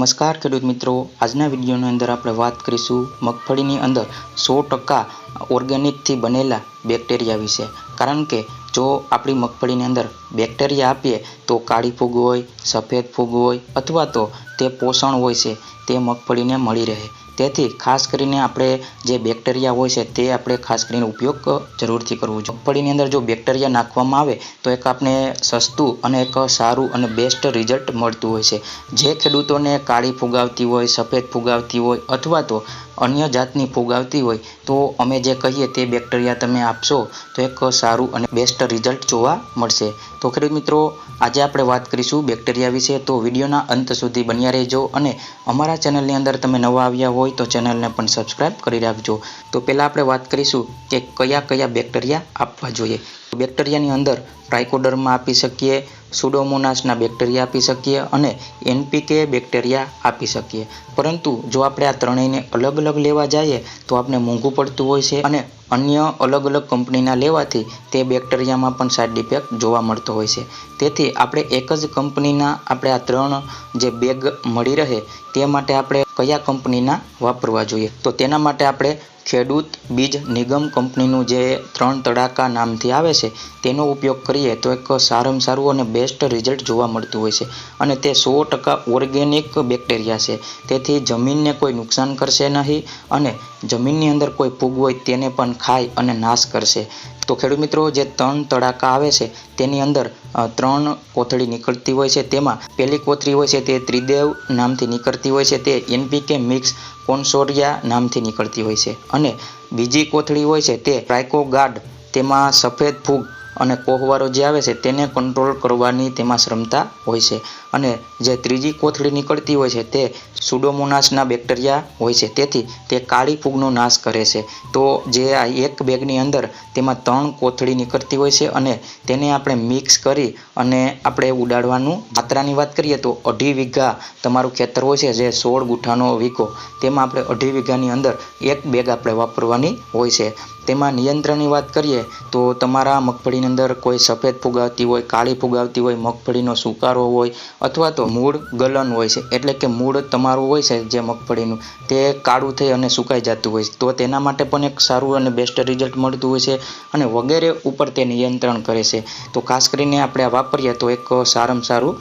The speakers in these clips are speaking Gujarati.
નમસ્કાર ખેડૂત મિત્રો. આજના વિડીયોની અંદર આપણે વાત કરીશું મગફળીની અંદર સો ટકા ઓર્ગેનિકથી બનેલા બેક્ટેરિયા વિશે. કારણ કે જો આપણી મગફળીની અંદર બેક્ટેરિયા આપીએ તો કાળી ફૂગ હોય, સફેદ ફૂગ હોય અથવા તો તે પોષણ હોય છે તે મગફળીને મળી રહે. તેથી ખાસ કરીને આપણે જે બેક્ટેરિયા હોય છે તે આપણે ખાસ કરીને ઉપયોગ જરૂરથી કરવું જોઈએ. મગફળીની અંદર જો બેક્ટેરિયા નાખવામાં આવે, તો એક આપણે સસ્તું અને એક સારું અને બેસ્ટ રિઝલ્ટ મળતું હોય છે. જે ખેડૂતોને કાળી ફુગાવતી હોય, સફેદ ફુગાવતી હોય અથવા તો અન્ય જાતની ફુગાવતી હોય, તો અમે જે કહીએ તે બેક્ટેરિયા તમે આપશો તો એક સારું અને બેસ્ટ રિઝલ્ટ જોવા મળશે. તો ખેડૂત મિત્રો, આજે આપણે વાત કરીશું બેક્ટેરિયા વિશે. તો વિડીયોના અંત સુધી બન્યા રહેજો અને અમારા ચેનલની અંદર તમે નવા આવ્યા હોય તો ચેનલને પણ સબસ્ક્રાઇબ કરી રાખજો. તો પહેલાં આપણે વાત કરીશું કે કયા કયા બેક્ટેરિયા આપવા જોઈએ. બેક્ટેરિયાની અંદર ટ્રાઇકોડર્મા આપી શકીએ સુડોમોનાસના બેક્ટેરિયા આપી શકીએ અને એનપીકે બેક્ટેરિયા આપી શકીએ. પરંતુ જો આપણે આ ત્રણેયને અલગ અલગ લેવા જઈએ, તો આપણે મોંઘું પડતું હોય છે અને અન્ય અલગ અલગ કંપનીના લેવાથી તે બેક્ટેરિયામાં પણ સાઇડ ઇફેક્ટ જોવા મળતો હોય છે. તેથી આપણે એક જ કંપનીના આપણે આ ત્રણ જે બેગ મળી રહે, તે માટે આપણે કયા કંપનીના વાપરવા જોઈએ? તો તેના માટે આપણે ખેડૂત બીજ નિગમ કંપનીનું જે ત્રણ તડાકા નામથી આવે છે, તેનો ઉપયોગ કરીએ તો એક સારામાં સારું અને બેસ્ટ રિઝલ્ટ જોવા મળતું હોય છે અને તે સો ટકા ઓર્ગેનિક બેક્ટેરિયા છે. તેથી જમીનને કોઈ નુકસાન કરશે નહીં અને જમીનની અંદર કોઈ ફૂગ હોય તેને પણ ખાય અને નાશ કરશે. તો ખેડૂત મિત્રો, જે ત્રણ તડાકા આવે છે, તેની અંદર ત્રણ કોથળી નીકળતી હોય છે. તેમાં પહેલી કોથળી હોય છે તે ત્રિદેવ નામથી નીકળતી હોય છે. તે એનપીકે મિક્સ કોન્સોરિયા નામથી નીકળતી હોય છે. અને બીજી કોથળી હોય છે તે ટ્રાઇકોગાર્ડ તેમાં સફેદ ફૂગ અને કોહવારો જે આવે છે તેને કંટ્રોલ કરવાની તેમાં ક્ષમતા હોય છે. અને જે ત્રીજી કોથળી નીકળતી હોય છે તે સુડોમોનાસના બેક્ટેરિયા હોય છે. તેથી તે કાળી ફૂગનો નાશ કરે છે. તો જે આ એક બેગની અંદર તેમાં ત્રણ કોથળી નીકળતી હોય છે અને તેને આપણે મિક્સ કરી અને આપણે ઉડાડવાનું માત્રાની વાત કરીએ તો અઢી વીઘા તમારું ખેતર હોય છે જે સોળ ગુઠાનો વીઘો તેમાં આપણે અઢી વીઘાની અંદર એક બેગ આપણે વાપરવાની હોય છે. તેમાં નિયંત્રણની વાત કરીએ તો તમારા મગફળીની અંદર કોઈ સફેદ ફૂગ આવતી હોય, કાળી ફૂગ હોય, મગફળીનો સુકારો હોય અથવા તો મૂળ ગલન હોય છે. એટલે કે મૂળ તમારું હોય છે જે મગફળીનું. તે કાળું થઈ અને સુકાઈ જતું હોય છે. તો તેના માટે પણ એક સારું અને બેસ્ટ રિઝલ્ટ મળતું હોય છે અને વગેરે ઉપર તે નિયંત્રણ કરે છે. તો ખાસ કરીને આપણે આ વાપરીએ તો એક સારામાં સારું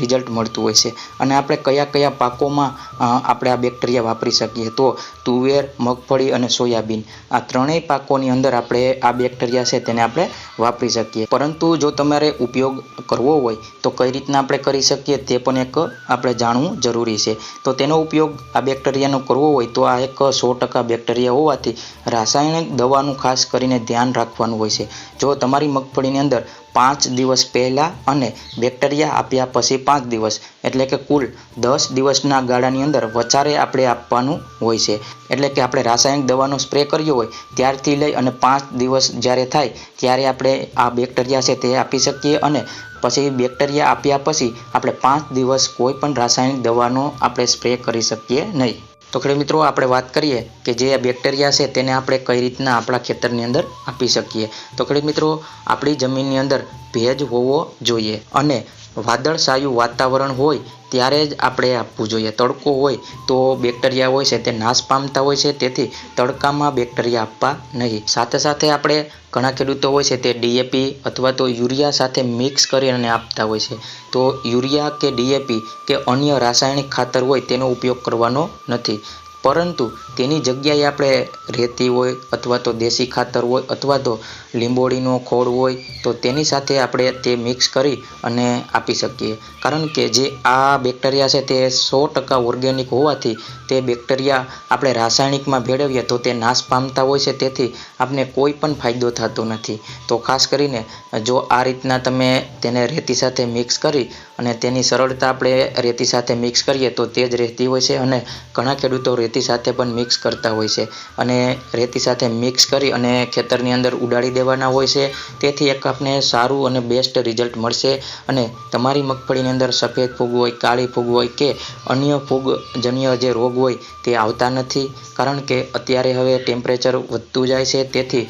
રિઝલ્ટ મળતું હોય છે. અને આપણે કયા કયા પાકોમાં આપણે આ બેક્ટેરિયા વાપરી શકીએ? તો તુવેર, મગફળી અને સોયાબીન. આ ત્રણેય પાકોની અંદર આપણે આ બેક્ટેરિયા છે તેને આપણે વાપરી શકીએ. પરંતુ જો તમારે ઉપયોગ કરવો હોય તો કઈ રીતના આપણે કરી શકીએ તે પણ એક આપણે જાણવું જરૂરી છે. તો તેનો ઉપયોગ આ બેક્ટેરિયાનો કરવો હોય તો આ એક સો ટકા બેક્ટેરિયા હોવાથી રાસાયણિક દવાનું ખાસ કરીને ધ્યાન રાખવાનું હોય છે. જો તમારી મગફળીની અંદર પાંચ દિવસ પહેલાં અને બેક્ટેરિયા આપ્યા પછી પાંચ દિવસ. એટલે કે કુલ દસ દિવસના ગાળાની અંદર વચારે આપણે આપવાનું હોય છે. એટલે કે આપણે રાસાયણિક દવાનો સ્પ્રે કર્યો હોય ત્યારથી લઈ અને પાંચ દિવસ જ્યારે થાય ત્યારે આપણે આ બેક્ટેરિયા છે તે આપી શકીએ અને પછી બેક્ટેરિયા આપ્યા પછી આપણે પાંચ દિવસ કોઈ પણ રાસાયણિક દવાનો આપણે સ્પ્રે કરી શકીએ નહીં. તો ખેડૂત મિત્રો, આપણે વાત કરીએ કે જે બેક્ટેરિયા છે, તેને આપણે કઈ રીતના આપણા ખેતરની અંદર આપી શકીએ? તો ખેડૂત મિત્રો, આપણી જમીનની અંદર ભેજ હોવો જોઈએ અને વાદળછાયું વાતાવરણ હોય, ત્યારે જ આપણે આપવું જોઈએ. તડકો હોય તો બેક્ટેરિયા હોય છે તે નાશ પામતા હોય છે, તેથી તડકામાં બેક્ટેરિયા આપવા નહીં. સાથે સાથે આપણે ઘણા ખેડૂતો હોય છે તે ડીએપી અથવા તો યુરિયા સાથે મિક્સ કરીને આપતા હોય છે. તો યુરિયા કે ડીએપી કે અન્ય રાસાયણિક ખાતર હોય તેનો ઉપયોગ કરવાનો નથી. પરંતુ તેની જગ્યાએ આપણે રેતી હોય અથવા તો દેશી ખાતર હોય અથવા તો લીંબોળીનો ખોળ હોય, તો તેની સાથે આપણે તે મિક્સ કરી અને આપી શકીએ. કારણ કે જે આ બેક્ટેરિયા છે તે સો ટકા ઓર્ગેનિક હોવાથી તે બેક્ટેરિયા આપણે રાસાયણિકમાં ભેળવીએ તો તે નાશ પામતા હોય છે, તેથી આપને કોઈ પણ ફાયદો થતો નથી. તો ખાસ કરીને જો આ રીતના તમે તેને રેતી સાથે મિક્સ કરી અને તેની સરળતા આપણે રેતી સાથે મિક્સ કરીએ તો તે જ રહેતી હોય છે અને ઘણા ખેડૂતો રેતી સાથે પણ મિક્સ કરતા હોય છે. અને રેતી સાથે મિક્સ કરી અને ખેતરની અંદર ઉડાડી દેવાના હોય છે. તેથી એક આપને સારું અને બેસ્ટ રિઝલ્ટ મળશે. અને તમારી મગફળીની અંદર સફેદ ફૂગ હોય, કાળી ફૂગ હોય કે અન્ય ફૂગજન્ય જે રોગ હોય તે આવતા નથી. કારણ કે અત્યારે હવે ટેમ્પરેચર વધતું જાય છે. તેથી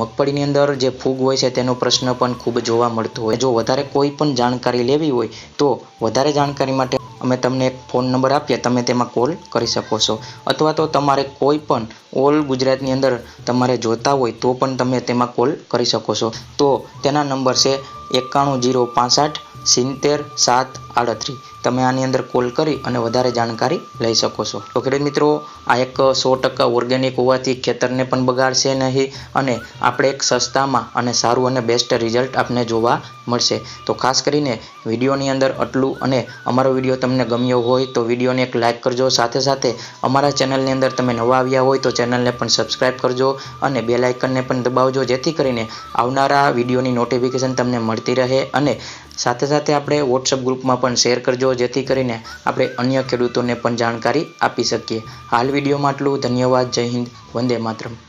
મગફળીની અંદર જે ફૂગ હોય છે તેનો પ્રશ્ન પણ ખૂબ જોવા મળતો હોય. જો વધારે કોઈ પણ જાણકારી લેવી હોય તો વધારે જાણકારી માટે અમે તમને એક ફોન નંબર આપીએ, તમે તેમાં કોલ કરી શકો છો. અથવા તો તમારે કોઈ પણ ઓલ ગુજરાતની અંદર તમારે જોતા હોય તો પણ તમે તેમાં કોલ કરી શકો છો. તો તેના નંબર છે એકાણું જીરો પાસઠ સિત્તેર સાત આડત્રીસ. તમે આની અંદર કોલ કરી અને વધારે જાણકારી લઈ શકો છો. તો ખેડૂત મિત્રો, આ એક સો ટકા ઓર્ગેનિક હોવાથી ખેતરને પણ બગાડશે નહીં અને આપણે એક સસ્તામાં અને સારું અને બેસ્ટ રિઝલ્ટ આપને જોવા મળશે. તો ખાસ કરીને વિડીયોની અંદર આટલું અને અમારો વીડિયો તમને ગમ્યો હોય તો વિડીયોને એક લાઇક કરજો. સાથે સાથે અમારા ચેનલની અંદર તમે નવા આવ્યા હોય તો ચેનલને પણ સબસ્ક્રાઈબ કરજો અને બે લાઇકનને પણ દબાવજો. જેથી કરીને આવનારા વિડીયોની નોટિફિકેશન તમને મળતી રહે અને સાથે સાથે આપણે વોટ્સઅપ ગ્રુપમાં પણ શેર કરજો. જેથી કરીને આપણે અન્ય ખેડૂતોને પણ જાણકારી આપી શકીએ. હાલ વિડીયોમાં આટલું. ધન્યવાદ. જય હિન્દ. વંદે માતરમ.